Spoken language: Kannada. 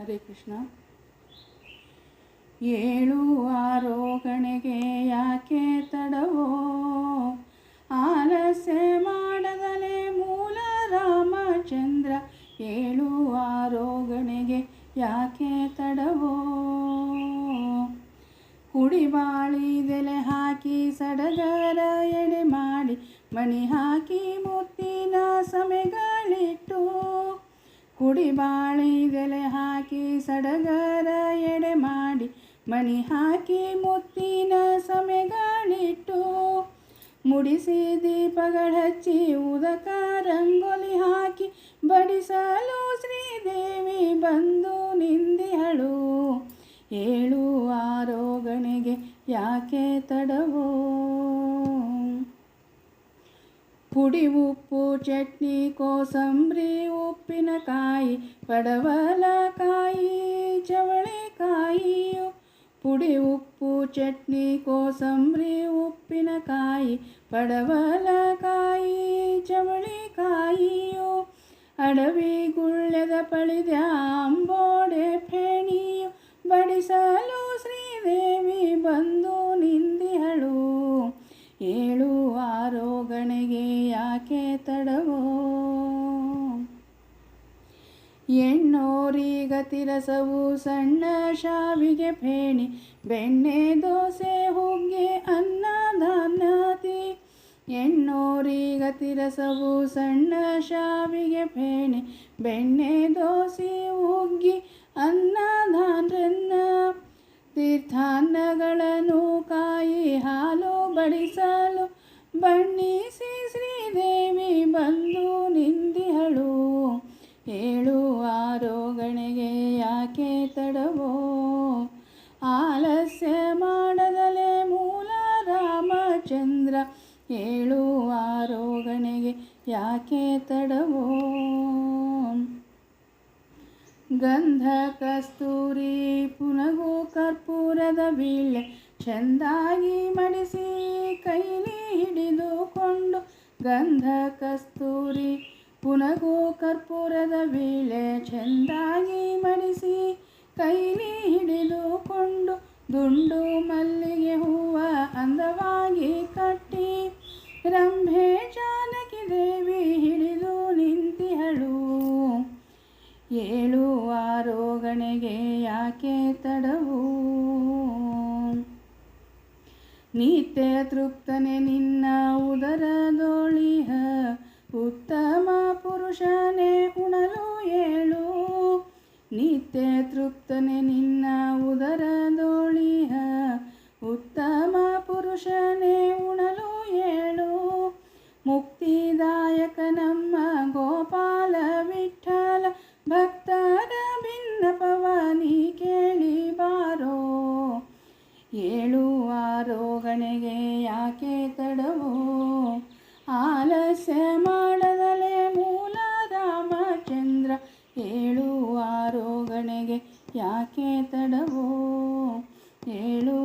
ಹರೇ ಕೃಷ್ಣ. ಏಳು ಆರೋಗಣೆಗೆ ಯಾಕೆ ತಡವೋ? ಆಲಸ್ಯ ಮಾಡದಲೆ ಮೂಲ ರಾಮಚಂದ್ರ. ಏಳು ಆರೋಗಣೆಗೆ ಯಾಕೆ ತಡವೋ? ಕುಡಿಬಾಳಿದೆಲೆ ಹಾಕಿ ಸಡಗರ ಎಡೆ ಮಾಡಿ, ಮಣಿ ಹಾಕಿ ಮುತ್ತಿನ ಸಮೆಗಳಿಟ್ಟು ಕುಡಿಬಾಳಿದೆಲೆ ಹಾಕಿ ಸಡಗರ ಎಡೆ ಮಾಡಿ, ಮಣಿ ಹಾಕಿ ಮುತ್ತಿನ ಸಮೆಗಳಿಟ್ಟು ಮುಡಿಸಿ ದೀಪಗಳ ಹಚ್ಚಿ ಉದಕ ರಂಗೋಲಿ ಹಾಕಿ ಬಡಿಸಲು ಶ್ರೀದೇವಿ ಬಂದು ನಿಂದಿಹಳು. ಏಳು ಆರೋಗಣೆಗೆ ಯಾಕೆ ತಡವೋ? ಪುಡಿ ಉಪ್ಪು ಚಟ್ನಿ ಕೋಸಂಬರಿ ಉಪ್ಪಿನಕಾಯಿ ಪಡವಲಕಾಯಿ ಚವಳೆಕಾಯಿಯು ಪುಡಿ ಉಪ್ಪು ಚಟ್ನಿ ಕೋಸಂಬರಿ ಉಪ್ಪಿನಕಾಯಿ ಪಡವಲಕಾಯಿ ಚವಳಿಕಾಯಿಯು ಅಡವಿ ಗುಳ್ಳೆದ ಪಳಿದ ತಡವೋ ಎಣ್ಣೋರಿಗ ತಿರಸವು ಸಣ್ಣ ಶಾವಿಗೆ ಫೇಣಿ ಬೆಣ್ಣೆ, ದೋಸೆ ಹುಗ್ಗೆ ಅನ್ನದಾನತಿ ಎಣ್ಣೋರೀಗ ತಿರಸವು ಸಣ್ಣ ಶಾವಿಗೆ ಫೇಣಿ ಬೆಣ್ಣೆ, ದೋಸೆ ಹುಗ್ಗಿ ಅನ್ನದಾನರನ್ನ ತೀರ್ಥಾನ್ನಗಳನ್ನು ಕಾಯಿ ಹಾಲು ಬಡಿಸಲು ಬಣ್ಣಿಸಿ ಏಳು ಆರೋಗಣೆಗೆ ಯಾಕೆ ತಡವೋ? ಗಂಧ ಕಸ್ತೂರಿ ಪುನಗು ಕರ್ಪೂರದ ಬೀಳೆ ಚೆಂದಾಗಿ ಮಡಿಸಿ ಕೈಲಿ ಹಿಡಿದುಕೊಂಡು ಗಂಧ ಕಸ್ತೂರಿ ಪುನಗು ಕರ್ಪೂರದ ಬೀಳೆ ಚೆಂದಾಗಿ ಮಡಿಸಿ ಕೈಲಿ ಹಿಡಿದುಕೊಂಡು ದುಂಡು ಮಲ್ಲಿಗೆ ಹೂವ ಅಂದವಾಗಿ ಕಟ್ಟಿ ರಂಭೆ ಜಾನಕಿ ದೇವಿ ಹಿಡಿದು ನಿಂತಿಹಳು. ಏಳು ಆರೋಗಣೆಗೆ ಯಾಕೆ ತಡವು? ನಿತ್ಯ ತೃಪ್ತನೆ ನಿನ್ನ ಉದರದೊಳಿಹ ಉತ್ತಮ ಪುರುಷನೇ ಉಣಲು ಏಳು. ನಿತ್ಯ ತೃಪ್ತನೆ ನಿನ್ನ ಉದರದೊಳಿಹ ಉತ್ತಮ ಪುರುಷನೇ ಏಳು ಆರೋಗಣೆಗೆ ಯಾಕೆ ತಡವು? ಆಲಸ್ಯ ಮಾಡದಲೆ ಮೂಲ ರಾಮಚಂದ್ರ ಏಳು ಆರೋಗಣೆಗೆ ಯಾಕೆ ತಡವು? ಏಳು